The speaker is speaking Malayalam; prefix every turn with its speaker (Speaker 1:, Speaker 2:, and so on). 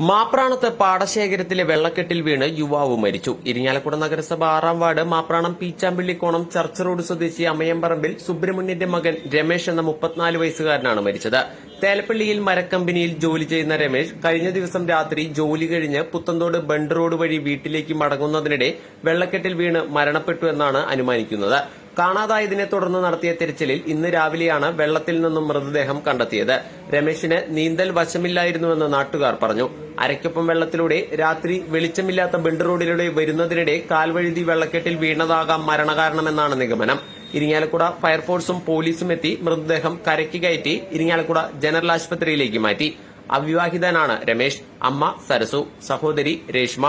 Speaker 1: മാപ്രാണത്ത് പാടശേഖരത്തിലെ വെള്ളക്കെട്ടിൽ വീണ് യുവാവ് മരിച്ചു. ഇരിങ്ങാലക്കുട നഗരസഭ ആറാം ward Mapranam Peechampillikkonam church road സ്വദേശി അമയമ്പറമ്പിൽ സുബ്രഹ്മണ്യന്റെ മകൻ രമേശ് എന്ന മുപ്പത്തിനാല് വയസ്സുകാരനാണ് മരിച്ചത്. തേലപ്പള്ളിയിൽ മരക്കമ്പനിയിൽ ജോലി ചെയ്യുന്ന രമേശ് കഴിഞ്ഞ ദിവസം രാത്രി ജോലി കഴിഞ്ഞ് പുത്തന്തോട് ബണ്ട് റോഡ് വഴി വീട്ടിലേക്ക് മടങ്ങുന്നതിനിടെ വെള്ളക്കെട്ടിൽ വീണ് മരണപ്പെട്ടു എന്നാണ് അനുമാനിക്കുന്നത്. കാണാതായതിനെ തുടർന്ന് നടത്തിയ തിരച്ചിലിൽ ഇന്ന് രാവിലെയാണ് വെള്ളത്തിൽ നിന്നും മൃതദേഹം കണ്ടെത്തിയത്. രമേശിന് നീന്തൽ വശമില്ലായിരുന്നുവെന്ന് നാട്ടുകാർ പറഞ്ഞു. അരയ്ക്കൊപ്പം വെള്ളത്തിലൂടെ രാത്രി വെളിച്ചമില്ലാത്ത ബണ്ട് റോഡിലൂടെ വരുന്നതിനിടെ കാൽവഴുതി വെള്ളക്കെട്ടിൽ വീണതാകാം മരണകാരണമെന്നാണ് നിഗമനം. ഇരിങ്ങാലക്കുട ഫയർഫോഴ്സും പോലീസും എത്തി മൃതദേഹം കരയ്ക്ക് കയറ്റി ഇരിങ്ങാലക്കുട ജനറൽ ആശുപത്രിയിലേക്ക് മാറ്റി. അവിവാഹിതനാണ് രമേശ്. അമ്മ സരസു. സഹോദരി രേഷ്മ.